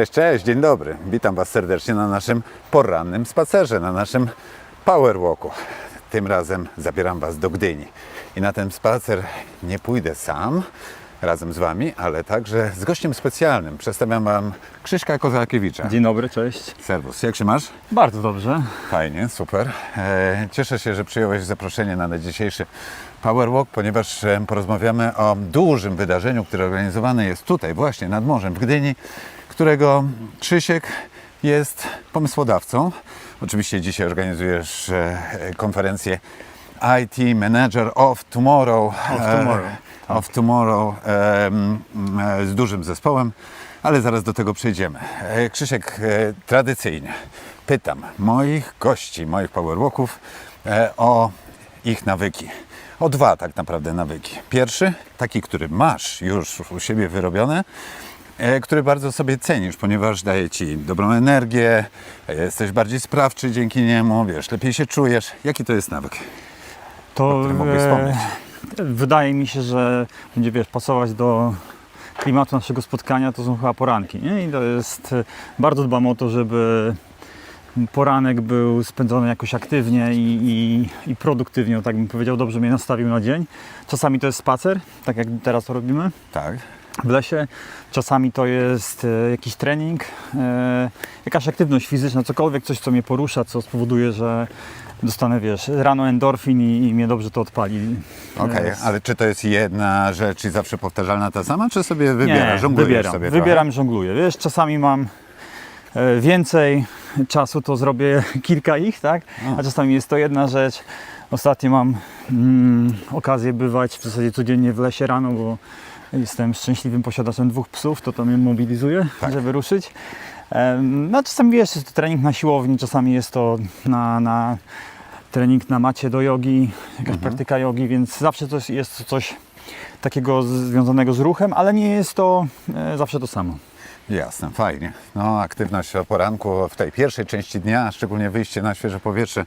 Cześć, cześć, dzień dobry. Witam Was serdecznie na naszym porannym spacerze, na naszym power walku. Tym razem zabieram Was do Gdyni. I na ten spacer nie pójdę sam, razem z Wami, ale także z gościem specjalnym. Przedstawiam Wam Krzyśka Kozakiewicza. Dzień dobry, cześć. Serwus, jak się masz? Bardzo dobrze. Fajnie, super. E, Cieszę się, że przyjąłeś zaproszenie na dzisiejszy Power Walk, ponieważ e, porozmawiamy o dużym wydarzeniu, które organizowane jest tutaj, właśnie nad morzem w Gdyni, którego Krzysiek jest pomysłodawcą. Oczywiście dzisiaj organizujesz e, konferencję IT Manager of Tomorrow. Of Tomorrow. E, of Tomorrow e, z dużym zespołem, ale zaraz do tego przejdziemy. Krzysiek, tradycyjnie pytam moich gości, moich powerwalków o ich nawyki. O dwa tak naprawdę nawyki. Pierwszy, taki, który masz już u siebie wyrobione, który bardzo sobie cenisz, ponieważ daje ci dobrą energię, e, jesteś bardziej sprawczy dzięki niemu, wiesz, lepiej się czujesz. Jaki to jest nawyk? To mógłbyś e, wspomnieć? wydaje mi się, że będzie wiesz, pasować do klimatu naszego spotkania, to są chyba poranki. Nie? I to jest, e, bardzo dbam o to, żeby poranek był spędzony jakoś aktywnie i, i, i produktywnie, tak bym powiedział, dobrze mnie nastawił na dzień. Czasami to jest spacer, tak jak teraz to robimy Tak. W lesie. Czasami to jest e, jakiś trening, e, jakaś aktywność fizyczna, cokolwiek, coś, co mnie porusza, co spowoduje, że dostanę, wiesz, rano endorfin i, i mnie dobrze to odpali. Okej, E, ale czy to jest jedna rzecz i zawsze powtarzalna ta sama, czy sobie wybierasz, żonglujesz wybieram, sobie wybieram, żongluję. Wiesz, czasami mam e, więcej czasu, to zrobię kilka ich, tak? A. A czasami jest to jedna rzecz. Ostatnio mam mm, okazję bywać w zasadzie codziennie w lesie rano, bo jestem szczęśliwym posiadaczem dwóch psów, to to mnie mobilizuje, Tak. żeby ruszyć. No czasami wiesz, jest to trening na siłowni, czasami jest to na, na trening na macie do jogi, jakaś Mhm. praktyka jogi, więc zawsze to jest- coś takiego związanego z ruchem, ale nie jest to e, zawsze to samo. Jasne, fajnie. No, aktywność o poranku w tej pierwszej części dnia, szczególnie wyjście na świeże powietrze,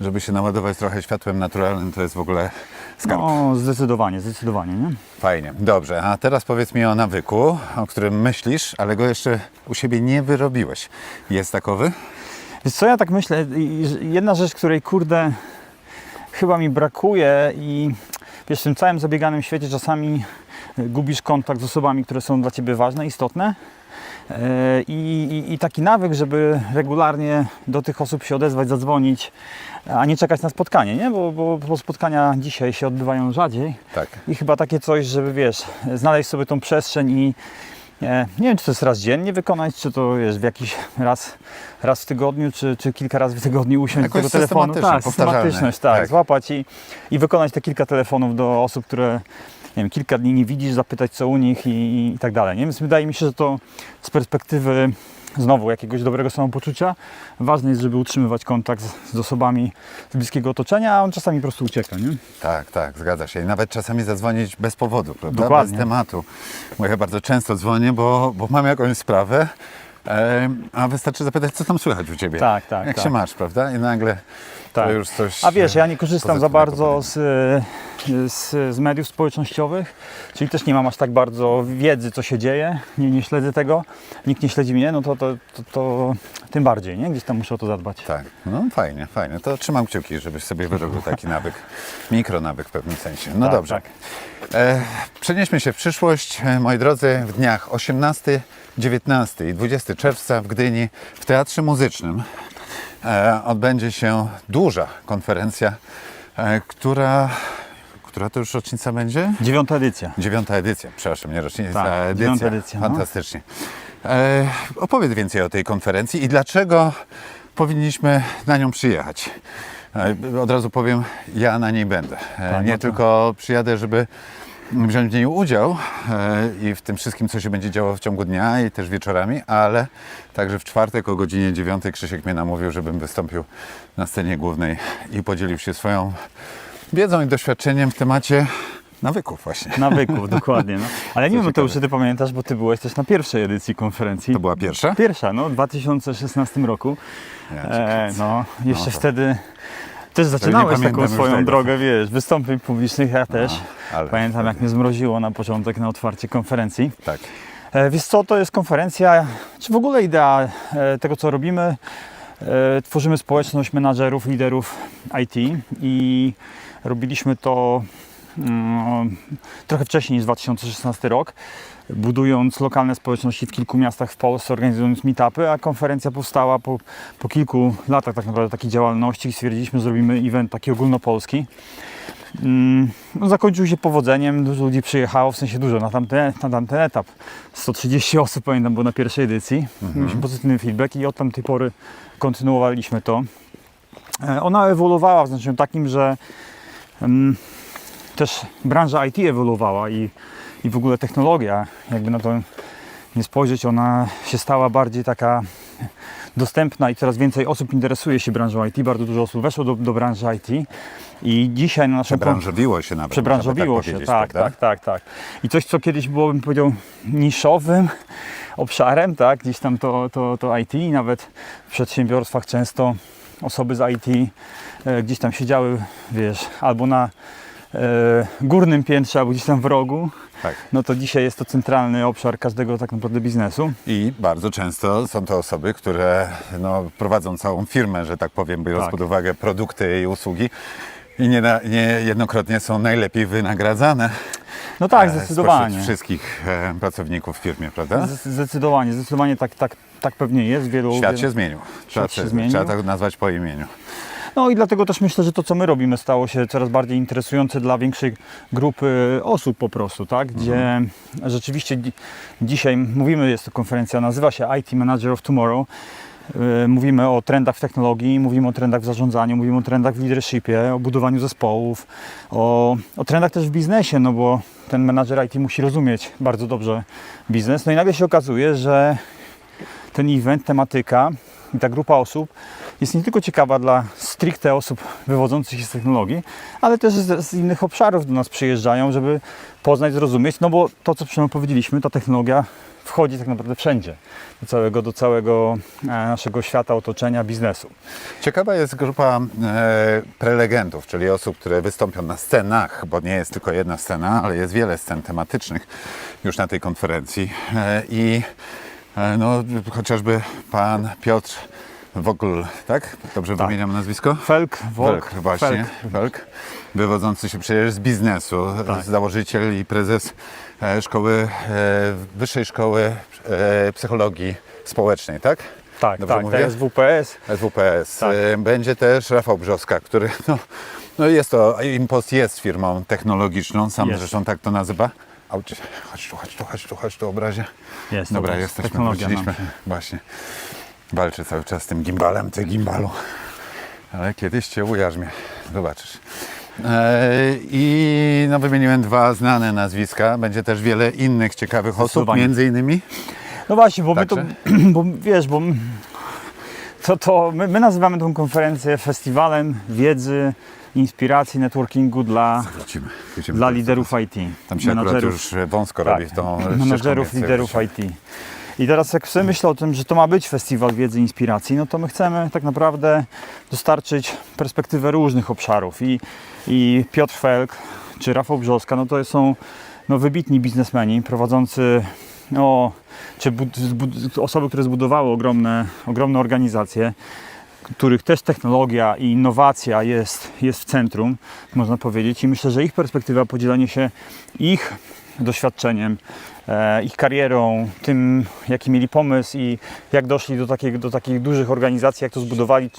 żeby się naładować trochę światłem naturalnym, to jest w ogóle skarb. No, zdecydowanie, zdecydowanie, nie? Fajnie, dobrze. A teraz powiedz mi o nawyku, o którym myślisz, ale go jeszcze u siebie nie wyrobiłeś. Jest takowy? Wiesz co, ja tak myślę, jedna rzecz, której kurde chyba mi brakuje i wiesz, w tym całym zabieganym świecie czasami gubisz kontakt z osobami, które są dla Ciebie ważne, istotne. E, I, i, I taki nawyk, żeby regularnie do tych osób się odezwać, zadzwonić, a nie czekać na spotkanie, nie? Bo, bo, bo spotkania dzisiaj się odbywają rzadziej. Tak. I chyba takie coś, żeby wiesz, znaleźć sobie tą przestrzeń i e, nie wiem, czy to jest raz dziennie wykonać, czy to jest w jakiś raz, raz w tygodniu, czy, czy kilka razy w tygodniu usiąść do Jakoś tego telefonu. Tak, systematyczność, tak, Tak. złapać i, i wykonać te kilka telefonów do osób, które nie wiem, kilka dni nie widzisz, zapytać co u nich i, i tak dalej. Nie? Więc wydaje mi się, że to z perspektywy znowu jakiegoś dobrego samopoczucia ważne jest, żeby utrzymywać kontakt z, z osobami z bliskiego otoczenia, a on czasami po prostu ucieka. Nie? Tak, tak, zgadza się. I nawet czasami zadzwonić bez powodu, prawda? Dokładnie. Bez tematu. Bo ja bardzo często dzwonię, bo, bo mam jakąś sprawę, e, a wystarczy zapytać, co tam słychać u Ciebie. Tak, tak, Jak tak. się masz, prawda? I nagle to Tak. już coś... A wiesz, ja nie korzystam za bardzo z, z, z mediów społecznościowych, czyli też nie mam aż tak bardzo wiedzy, co się dzieje, nie, nie śledzę tego, nikt nie śledzi mnie, no to, to, to, to tym bardziej, nie? Gdzieś tam muszę o to zadbać. Tak, no fajnie, fajnie. To trzymam kciuki, żebyś sobie wyrobił taki nawyk, mikronawyk w pewnym sensie. No Tak, dobrze. tak. E, przenieśmy się w przyszłość, e, moi drodzy, w dniach 18, 19 i 20 czerwca w Gdyni w Teatrze Muzycznym e, odbędzie się duża konferencja, e, która, która to już rocznica będzie? Dziewiąta edycja. Dziewiąta edycja, przepraszam, nie rocznica, Tak, edycja. dziewiąta edycja, no. Fantastycznie. E, opowiedz więcej o tej konferencji i dlaczego powinniśmy na nią przyjechać. E, od razu powiem, ja na niej będę. E, Tak, nie no tylko przyjadę, żeby wziąć w niej udział e, i w tym wszystkim, co się będzie działo w ciągu dnia i też wieczorami, ale także w czwartek o godzinie 9 Krzysiek mnie namówił, żebym wystąpił na scenie głównej i podzielił się swoją wiedzą i doświadczeniem w temacie nawyków właśnie. Nawyków, dokładnie. No. Ale nie wiem, to już ty pamiętasz, bo ty byłeś też na pierwszej edycji konferencji. To była pierwsza? Pierwsza, no, w 2016 roku. Ja E, kręcę. no, jeszcze No to- wtedy też zaczynałeś taką swoją tego. drogę, wiesz, wystąpień publicznych, ja też. ale- Pamiętam, jak mnie zmroziło na początek na otwarcie konferencji. Tak. E, Wiesz co, to jest konferencja, czy w ogóle idea e, tego, co robimy. E, Tworzymy społeczność menadżerów, liderów IT i robiliśmy to mm, trochę wcześniej niż 2016 rok, budując lokalne społeczności w kilku miastach w Polsce, organizując meetupy, a konferencja powstała po, po kilku latach tak naprawdę takiej działalności i stwierdziliśmy, że zrobimy event taki ogólnopolski. Mm, No, zakończył się powodzeniem, dużo ludzi przyjechało, w sensie dużo na tamten, na tamten etap. 130 osób pamiętam było na pierwszej edycji. Mieliśmy pozytywny feedback i od tamtej pory kontynuowaliśmy to. E, Ona ewoluowała w znaczeniu takim, że mm, też branża IT ewoluowała i, i w ogóle technologia, jakby na to nie spojrzeć, ona się stała bardziej taka dostępna i coraz więcej osób interesuje się branżą IT, bardzo dużo osób weszło do, do branży IT i dzisiaj na naszym Przebranżowiło się nawet. Przebranżowiło by się, tak, tak, tak, tak. I coś, co kiedyś było, bym powiedział, niszowym obszarem, tak, gdzieś tam to, to, to IT i nawet w przedsiębiorstwach często osoby z IT e, gdzieś tam siedziały, wiesz, albo na górnym piętrze, albo gdzieś tam w rogu, Tak. no to dzisiaj jest to centralny obszar każdego tak naprawdę biznesu. I bardzo często są to osoby, które no, prowadzą całą firmę, że tak powiem, biorąc Tak. pod uwagę produkty i usługi. I nie, nie jednokrotnie są najlepiej wynagradzane. No tak, e, zdecydowanie. wszystkich e, pracowników w firmie, prawda? Zdecydowanie, zdecydowanie tak, tak, tak pewnie jest. Wielu, Świat wielu... się zmienił. Trzeba, się się zmienił. trzeba tak nazwać po imieniu. No i dlatego też myślę, że to, co my robimy, stało się coraz bardziej interesujące dla większej grupy osób po prostu, tak? Gdzie rzeczywiście dzi- dzisiaj mówimy, jest to konferencja, nazywa się IT Manager of Tomorrow. Yy, Mówimy o trendach w technologii, mówimy o trendach w zarządzaniu, mówimy o trendach w leadershipie, o budowaniu zespołów, o, o trendach też w biznesie, no bo ten menadżer IT musi rozumieć bardzo dobrze biznes. No i nagle się okazuje, że ten event, tematyka i ta grupa osób jest nie tylko ciekawa dla stricte osób wywodzących się z technologii, ale też z, z innych obszarów do nas przyjeżdżają, żeby poznać, zrozumieć, no bo to, co przed powiedzieliśmy, ta technologia wchodzi tak naprawdę wszędzie, do całego, do całego e, naszego świata, otoczenia, biznesu. Ciekawa jest grupa e, prelegentów, czyli osób, które wystąpią na scenach, bo nie jest tylko jedna scena, ale jest wiele scen tematycznych już na tej konferencji. E, I e, no, chociażby pan Piotr Wogl, tak? Dobrze Tak. wymieniam nazwisko? Felk, Wolk, Welk, właśnie. Felk. Welk. Wywodzący się przecież z biznesu, Tak. założyciel i prezes e, szkoły, e, Wyższej Szkoły e, Psychologii Społecznej, tak? Tak, Dobrze tak, mówię? to jest WPS. SWPS. Tak. Będzie też Rafał Brzoska, który no, no jest to, Impost jest firmą technologiczną, sam Jest. zresztą tak to nazywa. Chodź tu, chodź tu, chodź tu, chodź tu obrazie. Jest, Dobra, jesteśmy, wróciliśmy. Właśnie. Walczę cały czas z tym gimbalem, ty gimbalu. Ale kiedyś cię ujarzmię, zobaczysz. E, I no, wymieniłem dwa znane nazwiska. Będzie też wiele innych ciekawych osób, między innymi. No właśnie, bo my to, Także? bo wiesz, bo to, to my, my nazywamy tę konferencję festiwalem wiedzy, inspiracji, networkingu dla, Wrócimy. wrócimy dla liderów IT. Tam się akurat menadżerów- już wąsko tak, robi w tą menadżerów, liderów IT. I teraz jak sobie myślę o tym, że to ma być festiwal wiedzy i inspiracji, no to my chcemy tak naprawdę dostarczyć perspektywę różnych obszarów. I, i Piotr Felk czy Rafał Brzoska, no to są no, wybitni biznesmeni prowadzący no, czy osoby, które zbudowały ogromne, ogromne organizacje, których też technologia i innowacja jest, jest w centrum, można powiedzieć. I myślę, że ich perspektywa, podzielenie się ich doświadczeniem, e, ich karierą, tym jaki mieli pomysł i jak doszli do, takiej, do takich dużych organizacji, jak to zbudowali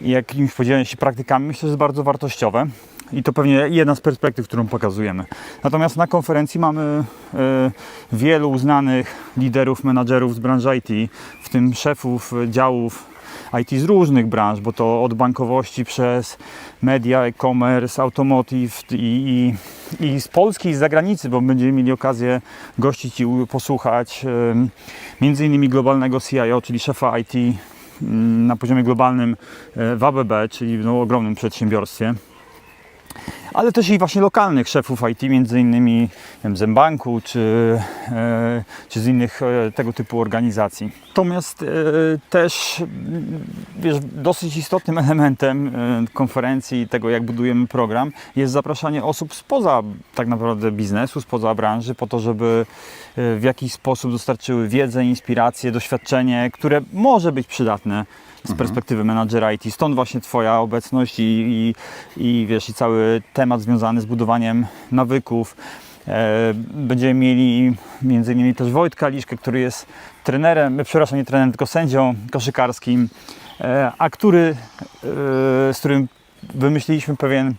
i jakimiś podzielenie się praktykami, myślę, że jest bardzo wartościowe. I to pewnie jedna z perspektyw, którą pokazujemy. Natomiast na konferencji mamy e, wielu uznanych liderów, menadżerów z branży IT, w tym szefów e, działów IT z różnych branż, bo to od bankowości przez media, e-commerce, automotive i, i, i z Polski i z zagranicy, bo będziemy mieli okazję gościć i posłuchać między innymi globalnego CIO, czyli szefa IT mm, na poziomie globalnym e, w ABB, czyli no, ogromnym przedsiębiorstwie. Ale też i właśnie lokalnych szefów IT, między innymi wiem, z banku czy, e, czy z innych e, tego typu organizacji. Natomiast e, też m, wiesz, dosyć istotnym elementem konferencji i tego, jak budujemy program, jest zapraszanie osób spoza tak naprawdę biznesu, spoza branży, po to, żeby w jakiś sposób dostarczyły wiedzę, inspirację, doświadczenie, które może być przydatne z perspektywy menadżera IT. Stąd właśnie Twoja obecność i, i, i wiesz, i cały temat związany z budowaniem nawyków. E, Będziemy mieli innymi też Wojtka Liszkę, który jest trenerem, przepraszam, nie trenerem, tylko sędzią koszykarskim, e, a który, e, z którym wymyśliliśmy pewien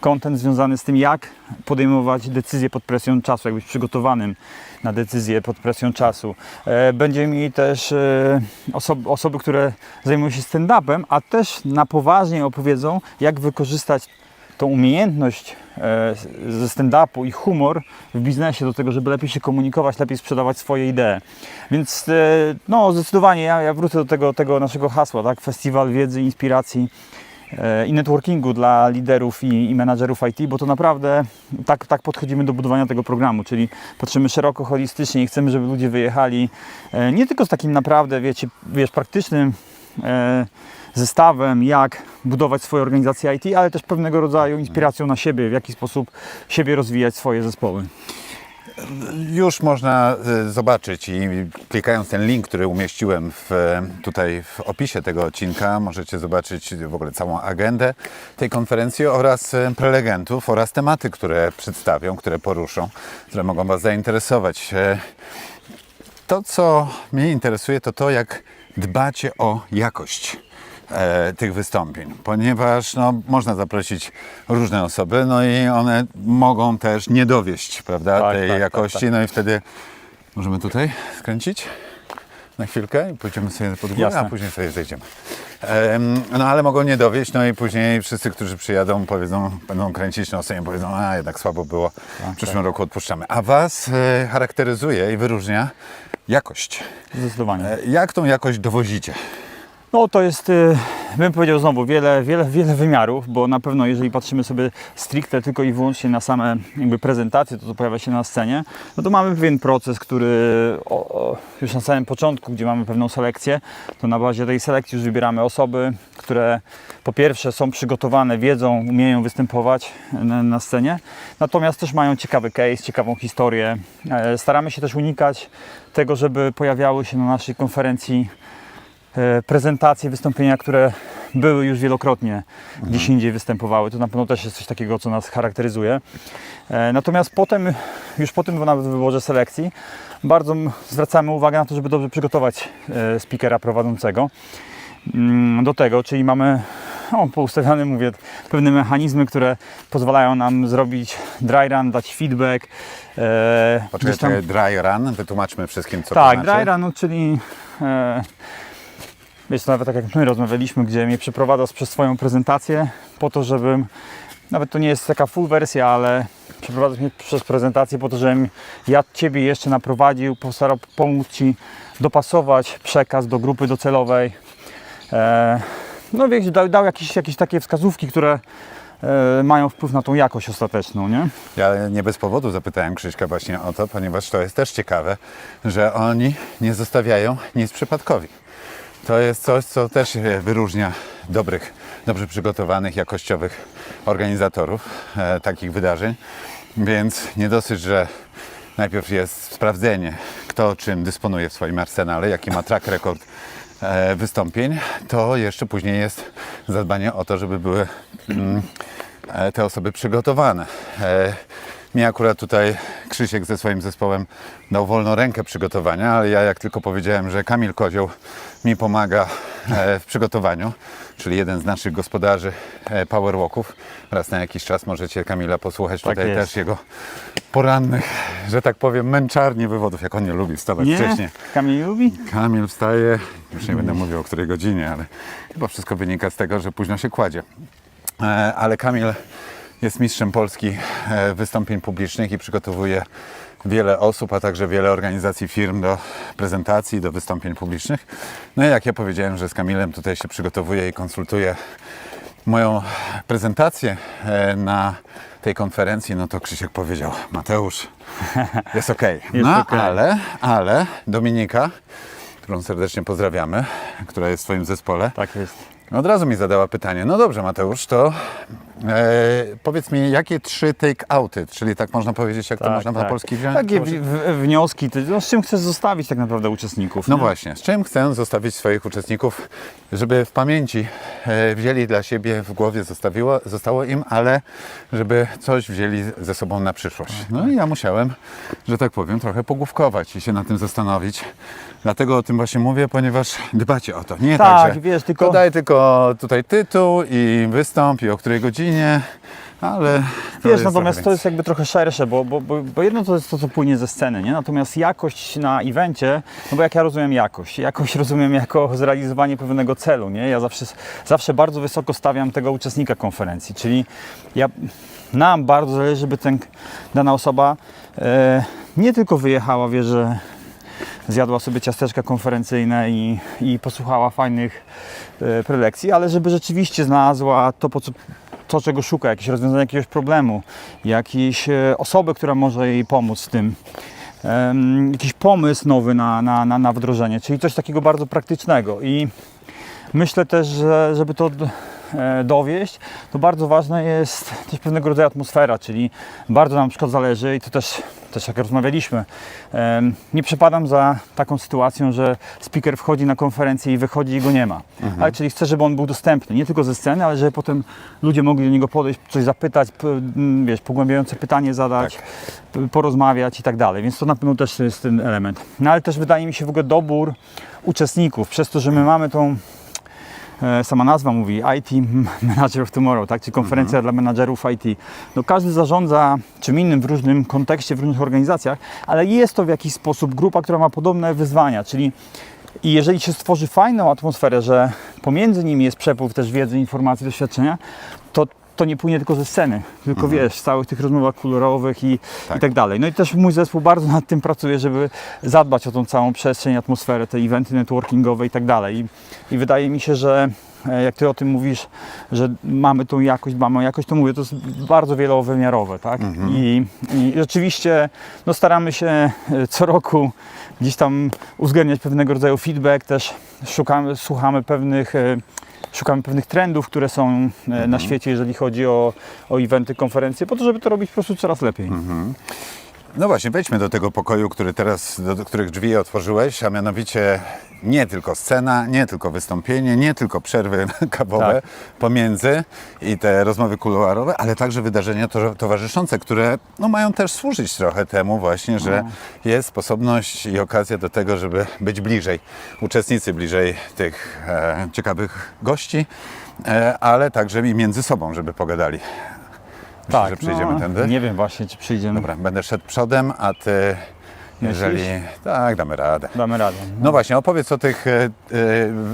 kontent związany z tym, jak podejmować decyzje pod presją czasu, jak być przygotowanym na decyzje pod presją czasu. E, Będziemy mieli też e, osoby, osoby, które zajmują się stand-upem, a też na poważnie opowiedzą, jak wykorzystać tą umiejętność e, ze stand-upu i humor w biznesie do tego, żeby lepiej się komunikować, lepiej sprzedawać swoje idee. Więc e, no zdecydowanie ja, ja wrócę do tego, tego naszego hasła, tak? Festiwal wiedzy, inspiracji e, i networkingu dla liderów i, i menadżerów IT, bo to naprawdę tak, tak podchodzimy do budowania tego programu, czyli patrzymy szeroko, holistycznie i chcemy, żeby ludzie wyjechali nie tylko z takim naprawdę, wiecie, wiesz, praktycznym zestawem, jak budować swoje organizacje IT, ale też pewnego rodzaju inspiracją na siebie, w jaki sposób siebie rozwijać swoje zespoły. Już można e, zobaczyć i klikając ten link, który umieściłem w, tutaj w opisie tego odcinka, możecie zobaczyć w ogóle całą agendę tej konferencji oraz e, prelegentów oraz tematy, które przedstawią, które poruszą, które mogą Was zainteresować. E, To, co mnie interesuje, to to, jak dbacie o jakość e, tych wystąpień, ponieważ no, można zaprosić różne osoby, no i one mogą też nie dowieść, prawda, Tak, tej tak, tak, jakości. tak. No i wtedy możemy tutaj skręcić na chwilkę i pójdziemy sobie pod górę, Jasne. a później sobie zejdziemy. Em, no ale mogą nie dowieść, no i później wszyscy, którzy przyjadą, powiedzą, będą kręcić nosem i powiedzą, a jednak słabo było, w przyszłym roku odpuszczamy. A Was e, charakteryzuje i wyróżnia jakość. Zdecydowanie. E, Jak tą jakość dowozicie? No to jest, y, bym powiedział znowu, wiele, wiele, wiele wymiarów, bo na pewno jeżeli patrzymy sobie stricte tylko i wyłącznie na same jakby prezentacje, to co pojawia się na scenie, no to mamy pewien proces, który o, o, już na samym początku, gdzie mamy pewną selekcję, to na bazie tej selekcji już wybieramy osoby, które po pierwsze są przygotowane, wiedzą, umieją występować na, na scenie, natomiast też mają ciekawy case, ciekawą historię. E, Staramy się też unikać tego, żeby pojawiały się na naszej konferencji prezentacje, wystąpienia, które były już wielokrotnie gdzieś indziej występowały. To na pewno też jest coś takiego, co nas charakteryzuje. E, Natomiast potem, już po tym nawet wyborze selekcji, bardzo zwracamy uwagę na to, żeby dobrze przygotować e, speakera prowadzącego mm, do tego, czyli mamy no, poustawiane, mówię, pewne mechanizmy, które pozwalają nam zrobić dry run, dać feedback. e, gdzieś tam- Poczekaj, dry run, wytłumaczmy wszystkim, co tak, to znaczy. dry run, no, czyli e, wiesz, nawet tak jak my rozmawialiśmy, gdzie mnie przeprowadzasz przez swoją prezentację po to, żebym, nawet to nie jest taka full wersja, ale przeprowadzasz mnie przez prezentację po to, żebym ja Ciebie jeszcze naprowadził, postarał pomóc Ci dopasować przekaz do grupy docelowej. E, no wiesz, dał, dał jakieś, jakieś takie wskazówki, które e, mają wpływ na tą jakość ostateczną, nie? Ja nie bez powodu zapytałem Krzyśka właśnie o to, ponieważ to jest też ciekawe, że oni nie zostawiają nic przypadkowi. To jest coś, co też wyróżnia dobrych, dobrze przygotowanych, jakościowych organizatorów e, takich wydarzeń. Więc nie dosyć, że najpierw jest sprawdzenie, kto czym dysponuje w swoim arsenale, jaki ma track record e, wystąpień, to jeszcze później jest zadbanie o to, żeby były mm, e, te osoby przygotowane. E, mi akurat tutaj Krzysiek ze swoim zespołem dał wolną rękę przygotowania, ale ja jak tylko powiedziałem, że Kamil Kozioł mi pomaga e, w przygotowaniu, czyli jeden z naszych gospodarzy e, Powerwalków, raz na jakiś czas możecie Kamila posłuchać Tak tutaj jest. też jego porannych, że tak powiem, męczarni wywodów, jak on nie lubi wstawać Nie? wcześniej. Kamil lubi? Kamil wstaje, już nie będę mówił o której godzinie, ale chyba wszystko wynika z tego, że późno się kładzie. E, Ale Kamil jest mistrzem Polski e, wystąpień publicznych i przygotowuje wiele osób, a także wiele organizacji firm do prezentacji, do wystąpień publicznych. No i jak ja powiedziałem, że z Kamilem tutaj się przygotowuję i konsultuję moją prezentację e, na tej konferencji, no to Krzysiek powiedział, Mateusz, jest okej. Jest No ale, ale Dominika, którą serdecznie pozdrawiamy, która jest w swoim zespole, Tak jest. Od razu mi zadała pytanie, no dobrze Mateusz, to e, powiedz mi, jakie trzy take-outy, czyli tak można powiedzieć, jak to można na polski wziąć? Takie w, w, wnioski, ty, no, z czym chcesz zostawić tak naprawdę uczestników? No nie? właśnie, z czym chcę zostawić swoich uczestników, żeby w pamięci e, wzięli dla siebie, w głowie zostawiło, zostało im, ale żeby coś wzięli ze sobą na przyszłość. No i ja musiałem, że tak powiem, trochę pogłówkować i się nad tym zastanowić. Dlatego o tym właśnie mówię, ponieważ dbacie o to. Nie tak, Tak, że wiesz, tylko- podaj tylko tutaj tytuł i wystąp i o której godzinie, ale Wiesz, natomiast trochę to jest jakby trochę szersze, bo, bo, bo, bo jedno to jest to, co płynie ze sceny, nie? Natomiast jakość na evencie, no bo jak ja rozumiem jakość? Jakość rozumiem jako zrealizowanie pewnego celu, nie? Ja zawsze, zawsze bardzo wysoko stawiam tego uczestnika konferencji, czyli ja, nam bardzo zależy, żeby ten, dana osoba e, nie tylko wyjechała, wie, że zjadła sobie ciasteczka konferencyjne i, i posłuchała fajnych e, prelekcji, ale żeby rzeczywiście znalazła to, po co, to, czego szuka, jakieś rozwiązanie jakiegoś problemu, jakieś e, osobę, która może jej pomóc w tym. Jakiś pomysł nowy na, na, na, na wdrożenie, czyli coś takiego bardzo praktycznego. I myślę też, że żeby to dowieść, to bardzo ważna jest też pewnego rodzaju atmosfera, czyli bardzo nam na przykład zależy i to też, też jak rozmawialiśmy, nie przepadam za taką sytuacją, że speaker wchodzi na konferencję i wychodzi i go nie ma. Ale czyli chcę, żeby on był dostępny, nie tylko ze sceny, ale żeby potem ludzie mogli do niego podejść, coś zapytać, wiesz, pogłębiające pytanie zadać, p- porozmawiać i tak dalej. Więc to na pewno też jest ten element. No ale też wydaje mi się w ogóle dobór uczestników, przez to, że my mamy tą e, sama nazwa mówi IT Manager of Tomorrow, tak? czyli konferencja dla menadżerów IT. No, każdy zarządza czym innym w różnym kontekście, w różnych organizacjach, ale jest to w jakiś sposób grupa, która ma podobne wyzwania, czyli i jeżeli się stworzy fajną atmosferę, że pomiędzy nimi jest przepływ też wiedzy, informacji, doświadczenia, to to nie płynie tylko ze sceny, tylko wiesz, z całych tych rozmowach kolorowych i Tak. i tak dalej. No i też mój zespół bardzo nad tym pracuje, żeby zadbać o tą całą przestrzeń, atmosferę, te eventy networkingowe i tak dalej. I, wydaje mi się, że e, jak ty o tym mówisz, że mamy tą jakość, mamy jakość, to mówię, to jest bardzo wielowymiarowe, tak? I, I rzeczywiście no, staramy się e, co roku gdzieś tam uwzględniać pewnego rodzaju feedback, też szukamy, słuchamy pewnych e, szukamy pewnych trendów, które są e, na świecie, jeżeli chodzi o, o eventy, konferencje, po to, żeby to robić po prostu coraz lepiej. No właśnie, wejdźmy do tego pokoju, który teraz, do, których drzwi otworzyłeś, a mianowicie nie tylko scena, nie tylko wystąpienie, nie tylko przerwy kawowe Tak. pomiędzy i te rozmowy kuluarowe, ale także wydarzenia to, towarzyszące, które no, mają też służyć trochę temu właśnie, że No. jest sposobność i okazja do tego, żeby być bliżej, uczestnicy bliżej tych e, ciekawych gości, e, ale także i między sobą, żeby pogadali. Myślę, że przejdziemy no, tędy. Nie wiem właśnie, czy przyjdziemy. Dobra, będę szedł przodem, a ty, jeżeli... Tak, damy radę. Damy radę. No właśnie, opowiedz o tych e,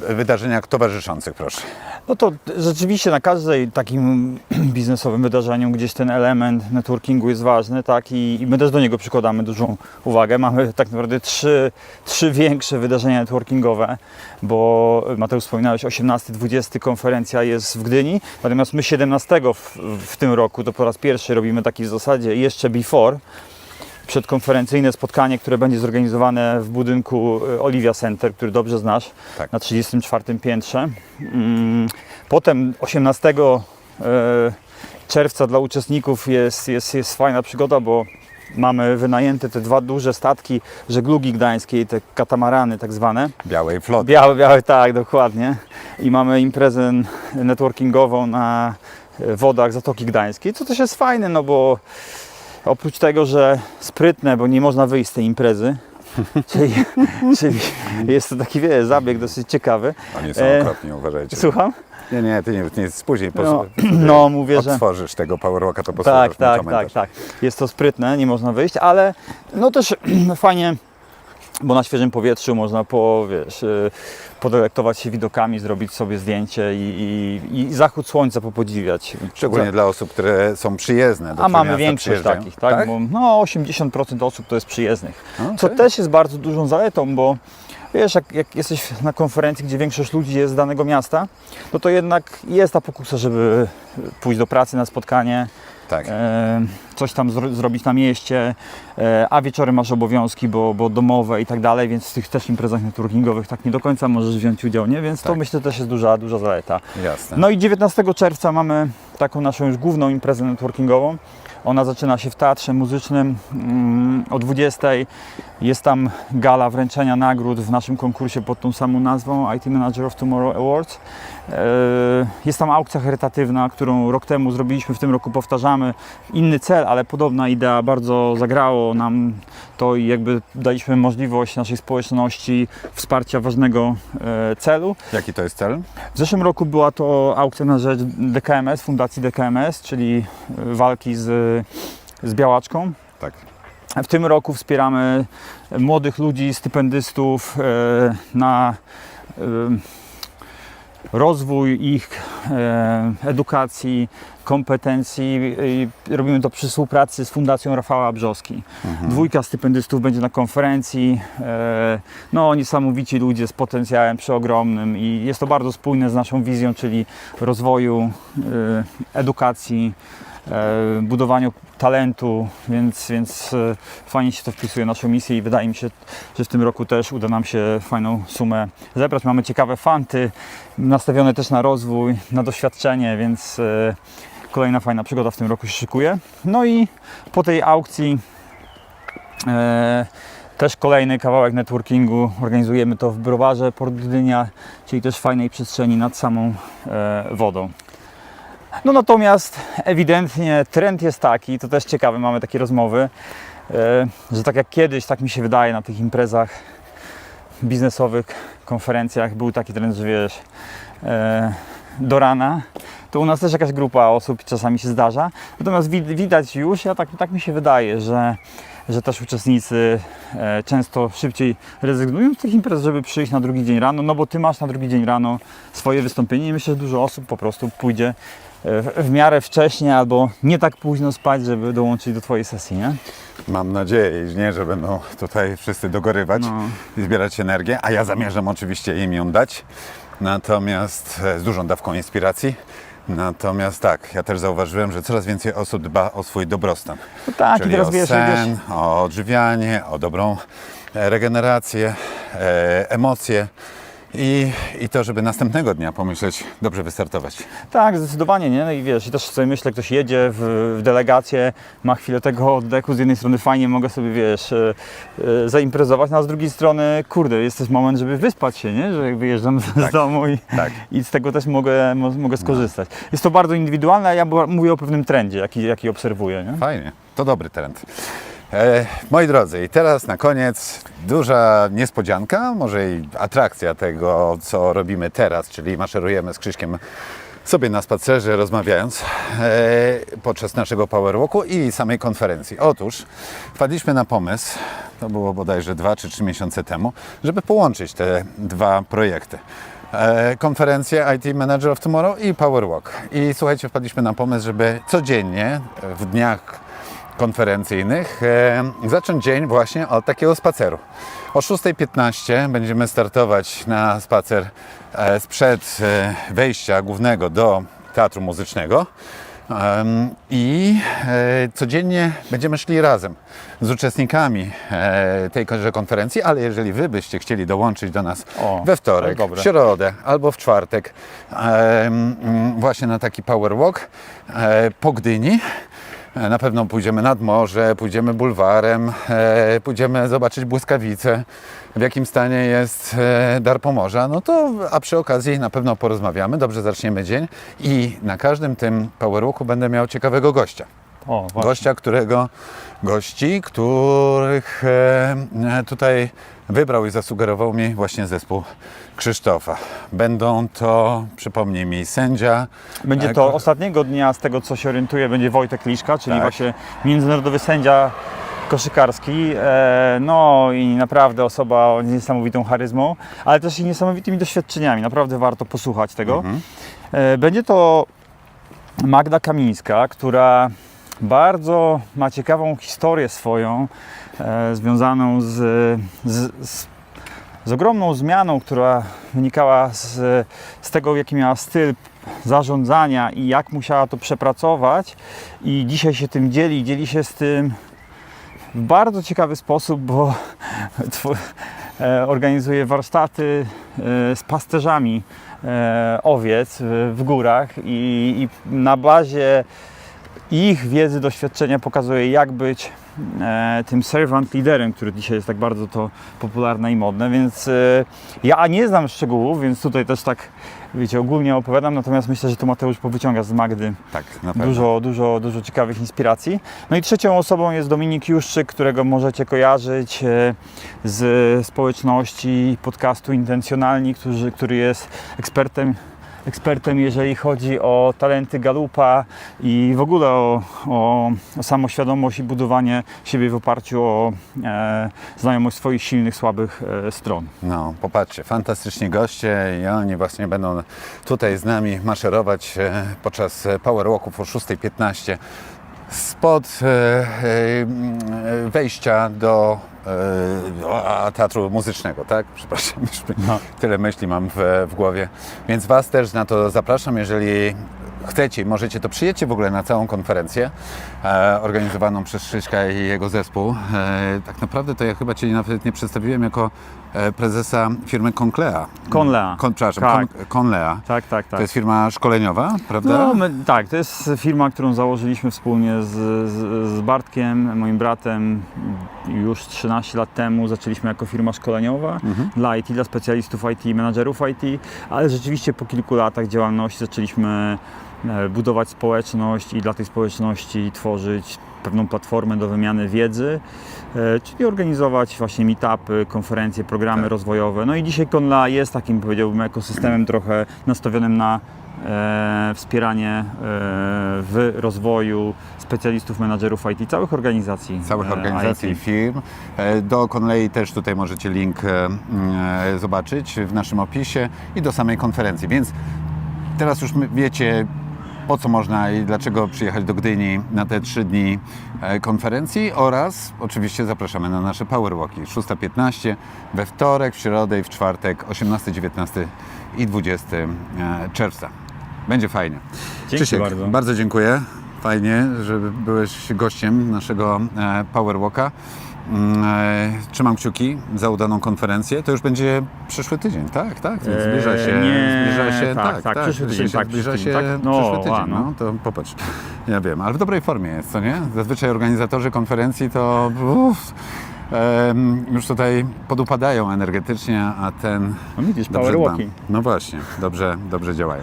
e, wydarzeniach towarzyszących, proszę. No to rzeczywiście na każdej takim biznesowym wydarzeniu gdzieś ten element networkingu jest ważny, tak? I, i my też do niego przykładamy dużą uwagę. Mamy tak naprawdę trzy, trzy większe wydarzenia networkingowe, bo Mateusz wspominałeś, 18-20 konferencja jest w Gdyni, natomiast my 17 w, w tym roku to po raz pierwszy robimy taki w zasadzie jeszcze before, przedkonferencyjne spotkanie, które będzie zorganizowane w budynku e, Olivia Center, który dobrze znasz, Tak. na 34 piętrze. Mm, Potem 18 e, czerwca dla uczestników jest, jest, jest fajna przygoda, bo mamy wynajęte te dwa duże statki żeglugi gdańskiej, te katamarany tak zwane. Białej floty. Białe, białe, tak, dokładnie. I mamy imprezę networkingową na e, wodach Zatoki Gdańskiej, co też jest fajne, no bo oprócz tego, że sprytne, bo nie można wyjść z tej imprezy, czyli, czyli jest to taki, wiesz, zabieg dosyć ciekawy. Oni są E, okropni, uważajcie. Słucham? Nie, nie, ty nie, nie później No, no, no mówię, że... otworzysz tego Powerwalka, to posłuchasz Tak, tak, tak, tak. Jest to sprytne, nie można wyjść, ale no też fajnie, bo na świeżym powietrzu można po, wiesz, y, podelektować się widokami, zrobić sobie zdjęcie i, i, i zachód słońca popodziwiać. Szczególnie dla osób, które są przyjezdne do A mamy większość takich, tak? Bo no 80% osób to jest przyjezdnych. Co Okej. też jest bardzo dużą zaletą, bo Wiesz, jak, jak jesteś na konferencji, gdzie większość ludzi jest z danego miasta, no to jednak jest ta pokusa, żeby pójść do pracy na spotkanie, Tak. e, coś tam zro, zrobić na mieście, e, a wieczorem masz obowiązki, bo, bo domowe i tak dalej, więc w tych też imprezach networkingowych tak nie do końca możesz wziąć udział, nie? Więc to Tak. myślę też jest duża, duża zaleta. Jasne. No i 19 czerwca mamy taką naszą już główną imprezę networkingową. Ona zaczyna się w Teatrze Muzycznym mm, o 20. Jest tam gala wręczenia nagród w naszym konkursie pod tą samą nazwą IT Manager of Tomorrow Awards. E, Jest tam aukcja charytatywna, którą rok temu zrobiliśmy, w tym roku powtarzamy. Inny cel, ale podobna idea, bardzo zagrało nam to i jakby daliśmy możliwość naszej społeczności wsparcia ważnego e, celu. Jaki to jest cel? W zeszłym roku była to aukcja na rzecz DKMS, Fundacji DKMS, czyli y, walki z, z białaczką. Tak. W tym roku wspieramy młodych ludzi, stypendystów e, na e, rozwój ich e, edukacji, kompetencji. Robimy to przy współpracy z Fundacją Rafała Brzoski. Dwójka stypendystów będzie na konferencji. E, no, niesamowici ludzie z potencjałem przeogromnym i jest to bardzo spójne z naszą wizją, czyli rozwoju, e, edukacji, budowaniu talentu, więc, więc e, fajnie się to wpisuje w naszą misję i wydaje mi się, że w tym roku też uda nam się fajną sumę zebrać. Mamy ciekawe fanty, nastawione też na rozwój, na doświadczenie, więc e, kolejna fajna przygoda w tym roku się szykuje. No i po tej aukcji e, też kolejny kawałek networkingu. Organizujemy to w browarze Port Gdynia, czyli też fajnej przestrzeni nad samą e, wodą. No natomiast ewidentnie trend jest taki, to też ciekawe, mamy takie rozmowy, e, że tak jak kiedyś, tak mi się wydaje na tych imprezach biznesowych, konferencjach był taki trend, że wiesz, e, do rana, to u nas też jakaś grupa osób czasami się zdarza. Natomiast wid- widać już, ja tak, tak mi się wydaje, że, że też uczestnicy e, często szybciej rezygnują z tych imprez, żeby przyjść na drugi dzień rano, no bo ty masz na drugi dzień rano swoje wystąpienie i myślę, że dużo osób po prostu pójdzie w, miarę wcześnie albo nie tak późno spać, żeby dołączyć do twojej sesji, nie? Mam nadzieję, nie, że będą tutaj wszyscy dogorywać No. i zbierać energię, a ja zamierzam oczywiście im ją dać, natomiast e, z dużą dawką inspiracji. Natomiast tak, ja też zauważyłem, że coraz więcej osób dba o swój dobrostan. No tak, Czyli i teraz o wiesz, sen, wiesz, o odżywianie, o dobrą e, regenerację, e, emocje i, i to, żeby następnego dnia pomyśleć, dobrze wystartować. Tak, zdecydowanie, nie? No i wiesz, i też sobie myślę, ktoś jedzie w, w delegację, ma chwilę tego oddechu, z jednej strony fajnie mogę sobie, wiesz, e, e, zaimprezować, no a z drugiej strony, kurde, jest też moment, żeby wyspać się, nie? Że wyjeżdżam z, z domu i, Tak. i z tego też mogę, mo, mogę skorzystać. Jest to bardzo indywidualne, a ja mówię o pewnym trendzie, jaki, jaki obserwuję, nie? Fajnie, to dobry trend. E, moi drodzy, i teraz na koniec duża niespodzianka, może i atrakcja tego, co robimy teraz, czyli maszerujemy z Krzyśkiem sobie na spacerze, rozmawiając e, podczas naszego Power Walku i samej konferencji. Otóż wpadliśmy na pomysł, to było bodajże dwa czy trzy miesiące temu, żeby połączyć te dwa projekty. E, konferencję IT Manager of Tomorrow i Power Walk. I słuchajcie, wpadliśmy na pomysł, żeby codziennie w dniach konferencyjnych e, zacząć dzień właśnie od takiego spaceru. O 6.15 będziemy startować na spacer e, sprzed e, wejścia głównego do Teatru Muzycznego. I codziennie będziemy szli razem z uczestnikami tejże konferencji, ale jeżeli Wy byście chcieli dołączyć do nas O, we wtorek, w środę albo w czwartek właśnie na taki power walk po Gdyni, na pewno pójdziemy nad morze, pójdziemy bulwarem, e, pójdziemy zobaczyć błyskawice, w jakim stanie jest e, dar Pomorza. No to, a przy okazji na pewno porozmawiamy, dobrze zaczniemy dzień i na każdym tym powerwalku będę miał ciekawego gościa. O. Gościa, którego, gości, których e, e, tutaj wybrał i zasugerował mi właśnie zespół Krzysztofa. Będą to, przypomnij mi, sędzia, Będzie e, to ostatniego dnia, z tego co się orientuję, będzie Wojtek Liszka, czyli Tak. właśnie międzynarodowy sędzia koszykarski. E, no i naprawdę osoba o niesamowitą charyzmą, ale też i niesamowitymi doświadczeniami. Naprawdę warto posłuchać tego. Mhm. E, będzie to Magda Kamińska, która bardzo ma ciekawą historię swoją, związaną z, z, z z ogromną zmianą, która wynikała z, z tego, jaki miała styl zarządzania i jak musiała to przepracować. I dzisiaj się tym dzieli, dzieli się z tym w bardzo ciekawy sposób, bo e, organizuje warsztaty e, z pasterzami e, owiec w, górach i, i na bazie ich wiedzy, doświadczenia pokazuje, jak być e, tym servant liderem, który dzisiaj jest tak bardzo to popularne i modne, więc e, ja nie znam szczegółów, więc tutaj też tak, wiecie, ogólnie opowiadam, natomiast myślę, że tu Mateusz powyciąga z Magdy Tak, dużo, dużo, dużo ciekawych inspiracji. No i trzecią osobą jest Dominik Juszczyk, którego możecie kojarzyć e, z społeczności podcastu Intencjonalni, który, który jest ekspertem, ekspertem, jeżeli chodzi o talenty Galupa i w ogóle o, o, o samoświadomość i budowanie siebie w oparciu o e, znajomość swoich silnych, słabych e, stron. No, popatrzcie, fantastyczni goście i oni właśnie będą tutaj z nami maszerować e, podczas e, Power Walków o 6.15 spod e, e, wejścia do a, teatru muzycznego, tak? Przepraszam, No. tyle myśli mam w, w głowie. Więc Was też na to zapraszam, jeżeli chcecie, i możecie, to przyjedźcie w ogóle na całą konferencję e, organizowaną przez Krzyśka i jego zespół. E, tak naprawdę to ja chyba Cię nawet nie przedstawiłem jako e, prezesa firmy Conclea. Conlea. Kon, przepraszam, Tak. Con, Conlea. Tak, tak, tak. To jest firma szkoleniowa, prawda? No, my, tak, to jest firma, którą założyliśmy wspólnie z, z, z Bartkiem, moim bratem, już 13 lat temu. Zaczęliśmy jako firma szkoleniowa dla IT, dla specjalistów IT menadżerów IT, ale rzeczywiście po kilku latach działalności zaczęliśmy e, budować społeczność i dla tej społeczności tworzyć pewną platformę do wymiany wiedzy, e, czyli organizować właśnie meetupy, konferencje, programy Tak. rozwojowe. No i dzisiaj Konla jest takim, powiedziałbym, ekosystemem trochę nastawionym na e, wspieranie e, w rozwoju specjalistów, menadżerów IT, całych organizacji. Całych e, organizacji, IT. firm. E, Do Conley też tutaj możecie link e, zobaczyć w naszym opisie i do samej konferencji. Więc teraz już wiecie, po co można i dlaczego przyjechać do Gdyni na te trzy dni e, konferencji oraz oczywiście zapraszamy na nasze Powerwalki 6.15 we wtorek, w środę i w czwartek 18, 19 i 20 e, czerwca. Będzie fajnie. Dzięki Krzysiek, bardzo. bardzo dziękuję. Fajnie, że byłeś gościem naszego e, Powerwalka. Mm, e, Trzymam kciuki za udaną konferencję. To już będzie przyszły tydzień, tak? Tak, zbliża się. Eee, nie, zbliża się, tak, tak, przyszły zbliża tydzień, tak, zbliża przyszły się tak. No, przyszły tydzień. No. no. to popatrz. Ja wiem, ale w dobrej formie jest, co nie? Zazwyczaj organizatorzy konferencji to uff, em, już tutaj podupadają energetycznie, a ten No widzisz, Dobrze powerwalki. dbam. No właśnie, dobrze, dobrze działają.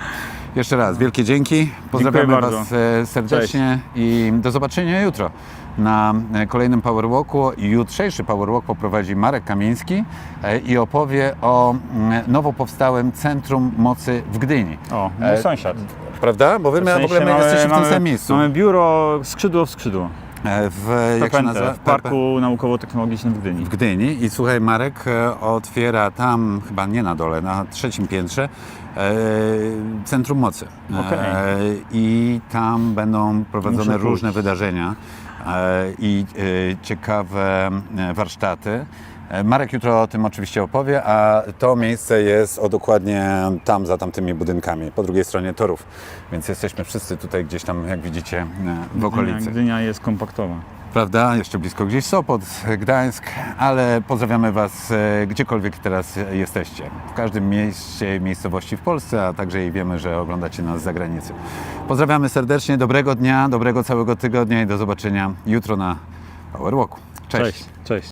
Jeszcze raz, wielkie dzięki. Pozdrawiamy Was e, serdecznie i do zobaczenia jutro na e, kolejnym Powerwalku. Jutrzejszy Powerwalk poprowadzi Marek Kamiński e, i opowie o mm, nowo powstałym Centrum Mocy w Gdyni. O, mój E, sąsiad. Prawda? Bo Wy W my, w ogóle my sensie jesteśmy w tym mamy, samym miejscu. Mamy biuro skrzydło w skrzydło. W, jak się PPNT, nazywa? w Parku Naukowo-Technologicznym w Gdyni. w Gdyni i słuchaj, Marek otwiera tam, chyba nie na dole, na trzecim piętrze, e, Centrum Mocy. E, Okej. I tam będą prowadzone Muszę różne pójść. wydarzenia i e, ciekawe e, warsztaty. E, Marek jutro o tym oczywiście opowie, a to miejsce jest o dokładnie tam, za tamtymi budynkami, po drugiej stronie torów. Więc jesteśmy wszyscy tutaj gdzieś tam, jak widzicie, e, w okolicy Gdynia, Gdynia jest kompaktowa. Prawda? Jeszcze blisko gdzieś Sopot, Gdańsk, ale pozdrawiamy Was e, gdziekolwiek teraz jesteście. W każdym mieście, miejscowości w Polsce, a także i wiemy, że oglądacie nas z zagranicy. Pozdrawiamy serdecznie, dobrego dnia, dobrego całego tygodnia i do zobaczenia jutro na Powerwalku. Cześć. Cześć. Cześć.